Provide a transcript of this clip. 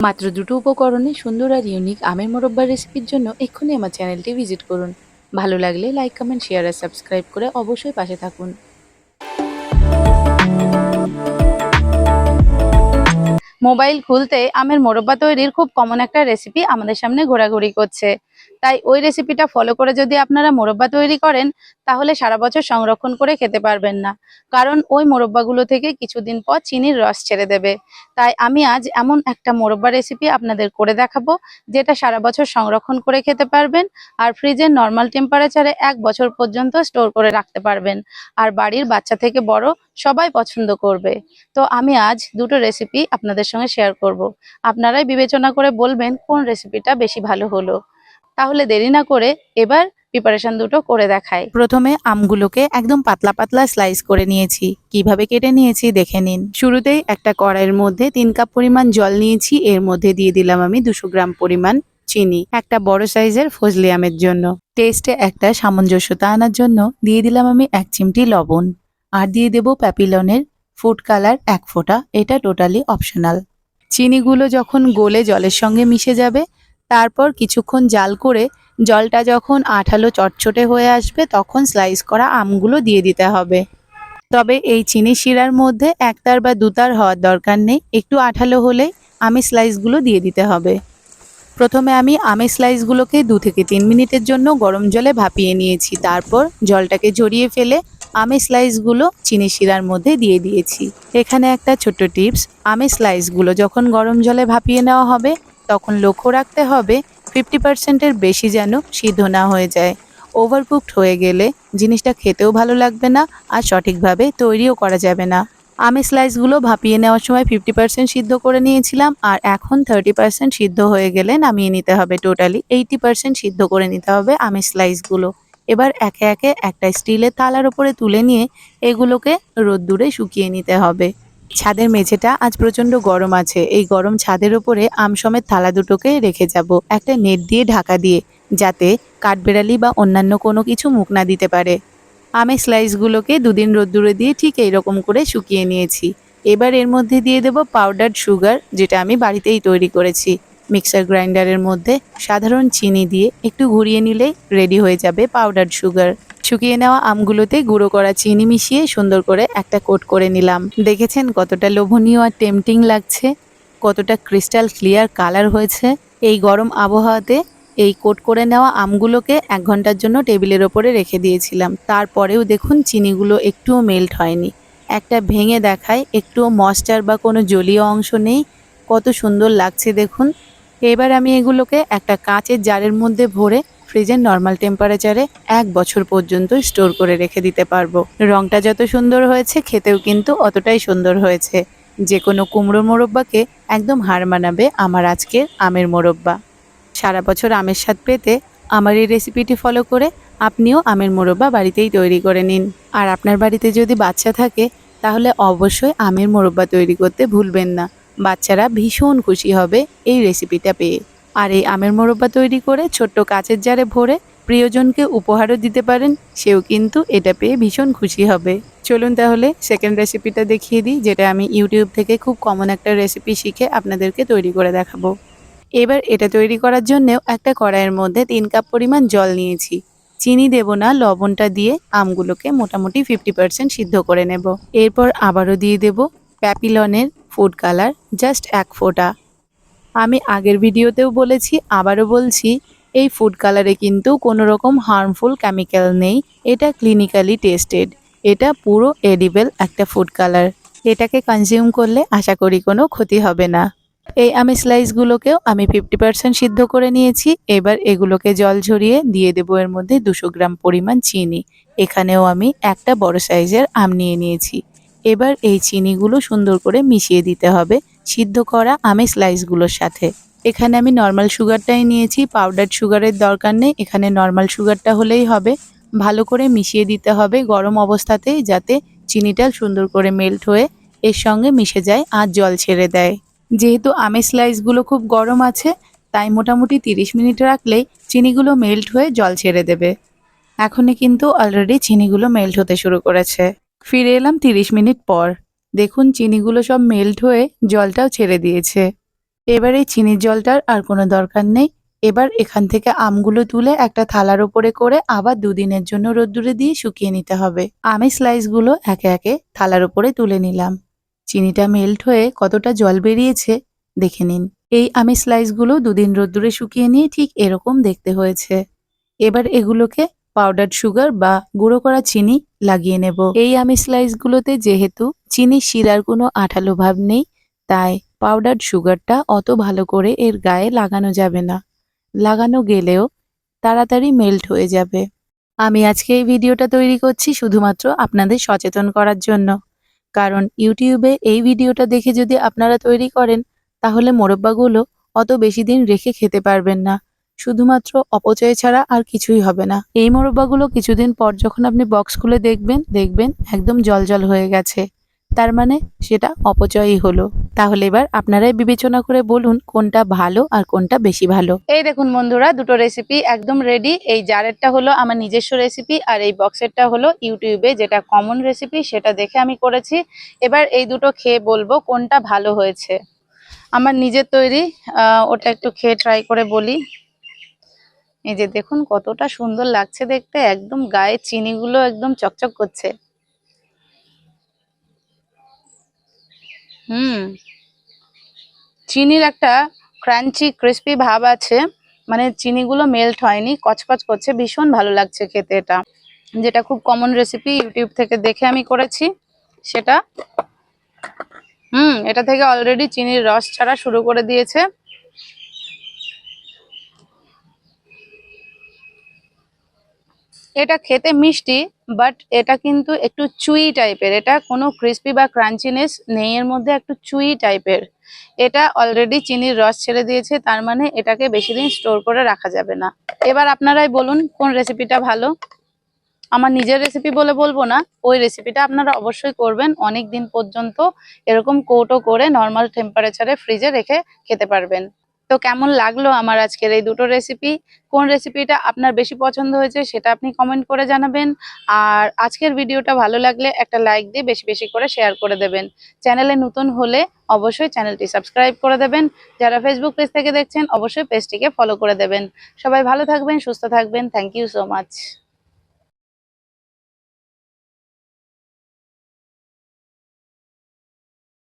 মাত্র দুটো উপকরণে সুন্দর আর ইউনিক আমের মোরব্বার রেসিপির জন্য এক্ষুনি আমার চ্যানেলটি ভিজিট করুন। ভালো লাগলে লাইক কমেন্ট শেয়ার আর সাবস্ক্রাইব করে অবশ্যই পাশে থাকুন। মোবাইল খুলতে আমের মোরব্বা তৈরির খুব কমন একটা রেসিপি আমাদের সামনে ঘোরাঘুরি করছে। তাই ওই রেসিপিটা ফলো করে যদি আপনারা মোরব্বা তৈরি করেন, তাহলে সারা বছর সংরক্ষণ করে খেতে পারবেন না। কারণ ওই মোরব্বাগুলো থেকে কিছুদিন পর চিনির রস ছেড়ে দেবে। তাই আমি আজ এমন একটা মোরব্বা রেসিপি আপনাদের করে দেখাবো, যেটা সারা বছর সংরক্ষণ করে খেতে পারবেন আর ফ্রিজের নর্মাল টেম্পারেচারে এক বছর পর্যন্ত স্টোর করে রাখতে পারবেন। আর বাড়ির বাচ্চা থেকে বড় সবাই পছন্দ করবে। তো আমি আজ দুটো রেসিপি আপনাদের সঙ্গে শেয়ার করব। আপনারাই বিবেচনা করে বলবেন কোন রেসিপিটা বেশি ভালো হলো। তাহলে দেরি না করে এবার প্রিপারেশন দুটো করে দেখাই। প্রথমে আমগুলোকে একদম পাতলা পাতলা স্লাইস করে নিয়েছি। কীভাবে কেটে নিয়েছি দেখে নিন। শুরুতেই একটা কড়াইয়ের মধ্যে তিন কাপ পরিমাণ জল নিয়েছি। এর মধ্যে দিয়ে দিলাম আমি দুশো গ্রাম পরিমাণ চিনি, একটা বড় সাইজের ফজলি আমের জন্য। টেস্টে একটা সামঞ্জস্যতা আনার জন্য দিয়ে দিলাম আমি এক চিমটি লবণ। আর দিয়ে দেব প্যাপিলনের ফুড কালার এক ফোঁটা, এটা টোটালি অপশনাল। চিনিগুলো যখন গলে জলের সঙ্গে মিশে যাবে, তারপর কিছুক্ষণ জাল করে জলটা যখন আঠালো চটচটে হয়ে আসবে, তখন স্লাইস করা আমগুলো দিয়ে দিতে হবে। তবে এই চিনি শিরার মধ্যে একতার বা দুতার হওয়ার দরকার নেই, একটু আঠালো হলে আমি স্লাইসগুলো দিয়ে দিতে হবে। প্রথমে আমি আমের স্লাইসগুলোকে দু থেকে তিন মিনিটের জন্য গরম জলে ভাপিয়ে নিয়েছি, তারপর জলটাকে ঝরিয়ে ফেলে আমের স্লাইসগুলো চিনি শিরার মধ্যে দিয়ে দিয়েছি। এখানে একটা ছোট্ট টিপস আমের স্লাইসগুলো যখন গরম জলে ভাপিয়ে নেওয়া হবে, তখন লক্ষ্য রাখতে হবে ফিফটি পার্সেন্টের বেশি যেন সিদ্ধ না হয়ে যায়। ওভারকুকড হয়ে গেলে জিনিসটা খেতেও ভালো লাগবে না আর সঠিকভাবে তৈরিও করা যাবে না। আমি স্লাইসগুলো ভাপিয়ে নেওয়ার সময় ফিফটি পার্সেন্ট সিদ্ধ করে নিয়েছিলাম আর এখন থার্টি পার্সেন্ট সিদ্ধ হয়ে গেলে নামিয়ে নিতে হবে টোটালি এইটি পার্সেন্ট সিদ্ধ করে নিতে হবে আমি স্লাইসগুলো এবার একে একে একটা স্টিলের থালার ওপরে তুলে নিয়ে এগুলোকে রোদ্দুরে শুকিয়ে নিতে হবে। ছাদের মেঝেটা আজ প্রচণ্ড গরম আছে। এই গরম ছাদের ওপরে আম সমেত থালা দুটোকে রেখে যাব। একটা নেট দিয়ে ঢাকা দিয়ে, যাতে কাঠবেড়ালি বা অন্যান্য কোনো কিছু মুখ না দিতে পারে। আমের স্লাইসগুলোকে দুদিন রোদ্দুরে দিয়ে ঠিক এইরকম করে শুকিয়ে নিয়েছি। এবার এর মধ্যে দিয়ে দেব পাউডার সুগার যেটা আমি বাড়িতেই তৈরি করেছি। মিক্সার গ্রাইন্ডারের মধ্যে সাধারণ চিনি দিয়ে একটু ঘুরিয়ে নিলেই রেডি হয়ে যাবে পাউডার সুগার শুকিয়ে নেওয়া আমগুলোতে গুঁড়ো করা চিনি মিশিয়ে সুন্দর করে একটা কোট করে নিলাম। দেখেছেন কতটা লোভনীয় আর টেম্পটিং লাগছে? কতটা ক্রিস্টাল ক্লিয়ার কালার হয়েছে? এই গরম আবহাওয়াতে এই কোট করে নেওয়া আমগুলোকে এক ঘণ্টার জন্য টেবিলের ওপরে রেখে দিয়েছিলাম। তারপরেও দেখুন চিনিগুলো একটুও মেল্ট হয়নি। একটা ভেঙে দেখায় একটুও ময়েশ্চার বা কোনো জলীয় অংশ নেই। কত সুন্দর লাগছে দেখুন। এবার আমি এগুলোকে একটা কাঁচের জারের মধ্যে ভরে ফ্রিজের নর্মাল টেম্পারেচারে এক বছর পর্যন্ত স্টোর করে রেখে দিতে পারব। রংটা যত সুন্দর হয়েছে, খেতেও কিন্তু অতটাই সুন্দর হয়েছে। যে কোনো কুমড়ো মোরব্বাকে একদম হার মানাবে আমার আজকের আমের মোরব্বা। সারা বছর আমের স্বাদ পেতে আমার এই রেসিপিটি ফলো করে আপনিও আমের মোরব্বা বাড়িতেই তৈরি করে নিন। আর আপনার বাড়িতে যদি বাচ্চা থাকে, তাহলে অবশ্যই আমের মোরব্বা তৈরি করতে ভুলবেন না। বাচ্চারা ভীষণ খুশি হবে এই রেসিপিটা পেয়ে। আর এই আমের মোরব্বা তৈরি করে ছোট্ট কাচের জারে ভরে প্রিয়জনকে উপহারও দিতে পারেন, সেও কিন্তু এটা পেয়ে ভীষণ খুশি হবে। চলুন তাহলে সেকেন্ড রেসিপিটা দেখিয়ে দিই, যেটা আমি ইউটিউব থেকে খুব কমন একটা রেসিপি শিখে আপনাদেরকে তৈরি করে দেখাবো। এবার এটা তৈরি করার জন্যেও একটা কড়াইয়ের মধ্যে তিন কাপ পরিমাণ জল নিয়েছি। চিনি দেব না, লবণটা দিয়ে আমগুলোকে মোটামুটি ফিফটি পার্সেন্ট সিদ্ধ করে নেব। এরপর আবারও দিয়ে দেব প্যাপিলনের ফুড কালার জাস্ট এক ফোঁটা। আমি আগের ভিডিওতেও বলেছি, আবারও বলছি, এই ফুড কালারে কিন্তু কোনো রকম হার্মফুল কেমিক্যাল নেই। এটা ক্লিনিক্যালি টেস্টেড। এটা পুরো এডিবেল একটা ফুড কালার। এটাকে কনজিউম করলে আশা করি কোনো ক্ষতি হবে না। এই আমি স্লাইসগুলোকেও আমি ফিফটি পার্সেন্ট সিদ্ধ করে নিয়েছি। এবার এগুলোকে জল ঝরিয়ে দিয়ে দেবো এর মধ্যে দুশো গ্রাম পরিমাণ চিনি। এখানেও আমি একটা বড় সাইজের আম নিয়ে নিয়েছি। এবার এই চিনিগুলো সুন্দর করে মিশিয়ে দিতে হবে। সিদ্ধ করা আমি স্লাইসগুলোর সাথে। এখানে আমি নর্মাল সুগারটাই নিয়েছি পাউডার সুগারের দরকার নেই, এখানে নর্মাল সুগারটা হলেই হবে। ভালো করে মিশিয়ে দিতে হবে গরম অবস্থাতেই যাতে চিনিটা সুন্দর করে মেল্ট হয়ে এর সঙ্গে মিশে যায় আর জল ছেড়ে দেয়। যেহেতু আমের স্লাইসগুলো খুব গরম আছে, তাই মোটামুটি তিরিশ মিনিট রাখলেই চিনিগুলো মেল্ট হয়ে জল ছেড়ে দেবে। এখনই কিন্তু অলরেডি চিনিগুলো মেল্ট হতে শুরু করেছে। ফিরে এলাম তিরিশ মিনিট পর। দেখুন চিনিগুলো সব মেল্ট হয়ে জলটাও ছেড়ে দিয়েছে। এবার এই চিনির জলটার আর কোনো দরকার নেই। এবার এখান থেকে আমগুলো তুলে একটা থালার ওপরে করে আবার দুদিনের জন্য রোদ্দুরে দিয়ে শুকিয়ে নিতে হবে। আমি স্লাইসগুলো একে একে থালার ওপরে তুলে নিলাম। চিনিটা মেল্ট হয়ে কতটা জল বেরিয়েছে দেখে নিন। এই আমি স্লাইসগুলো দুদিন রোদ্দুরে শুকিয়ে নিয়ে ঠিক এরকম দেখতে হয়েছে। এবার এগুলোকে পাউডার সুগার বা গুঁড়ো করা চিনি লাগিয়ে নেব। এই আমি স্লাইসগুলোতে যেহেতু চিনি শিরার কোনো আঠালো ভাব নেই, তাই পাউডার সুগারটা অত ভালো করে এর গায়ে লাগানো যাবে না। লাগানো গেলেও তাড়াতাড়ি মেল্ট হয়ে যাবে। আমি আজকে এই ভিডিওটা তৈরি করছি শুধুমাত্র আপনাদের সচেতন করার জন্য। কারণ ইউটিউবে এই ভিডিওটা দেখে যদি আপনারা তৈরি করেন, তাহলে মোরব্বাগুলো অত বেশি দিন রেখে খেতে পারবেন না। শুধুমাত্র অপচয় ছাড়া আর কিছুই হবে না। এই মোরব্বাগুলো কিছুদিন পর যখন আপনি বক্স খুলে দেখবেন দেখবেন একদম জলজল হয়ে গেছে। তার মানে সেটা অপচয়ই হলো। তাহলে এবার আপনারাই বিবেচনা করে বলুন কোনটা ভালো আর কোনটা বেশি ভালো। এই দেখুন বন্ধুরা, দুটো রেসিপি একদম রেডি এই জারেরটা হলো আমার নিজস্ব রেসিপি আর এই বক্সেরটা হলো ইউটিউবে যেটা কমন রেসিপি সেটা দেখে আমি করেছি। এবার এই দুটো খেয়ে বলব কোনটা ভালো হয়েছে। আমার নিজের তৈরি ওটা একটু খেয়ে ট্রাই করে বলি। এই যে দেখুন কতটা সুন্দর লাগছে দেখতে, একদম গায়ে চিনিগুলো একদম চকচক করছে। হুম, চিনির একটা ক্রাঞ্চি, ক্রিস্পি ভাব আছে মানে চিনিগুলো মেল্ট হয়নি, কচকচ করছে, ভীষণ ভালো লাগছে খেতে এটা। যেটা খুব কমন রেসিপি ইউটিউব থেকে দেখে আমি করেছি, সেটা, হুম, এটা থেকে অলরেডি চিনির রস ছাড়া শুরু করে দিয়েছে। এটা খেতে মিষ্টি বাট এটা কিন্তু একটু চুই টাইপের এটা কোনো ক্রিস্পি বা ক্রাঞ্চিনেস নেই, এর মধ্যে একটু চুই টাইপের এটা অলরেডি চিনির রস ছেড়ে দিয়েছে, তার মানে এটাকে বেশি দিন স্টোর করে রাখা যাবে না। এবার আপনারাই বলুন কোন রেসিপিটা ভালো। আমার নিজের রেসিপি বলে বলব না, ওই রেসিপিটা আপনারা অবশ্যই করবেন। অনেক দিন পর্যন্ত এরকম কৌটো করে নর্মাল টেম্পারেচারে ফ্রিজে রেখে খেতে পারবেন। তো কেমন লাগল আমার আজকের এই দুটো রেসিপি কোন রেসিপিটা আপনার বেশি পছন্দ হয়েছে সেটা আপনি কমেন্ট করে জানাবেন। আর আজকের ভিডিওটা ভালো লাগলে একটা লাইক দিয়ে বেশি বেশি করে শেয়ার করে দেবেন। চ্যানেলে নতুন হলে অবশ্যই চ্যানেলটি সাবস্ক্রাইব করে দেবেন। যারা ফেসবুক পেজ থেকে দেখছেন, অবশ্যই পেজটিকে ফলো করে দেবেন। সবাই ভালো থাকবেন, সুস্থ থাকবেন। Thank you so much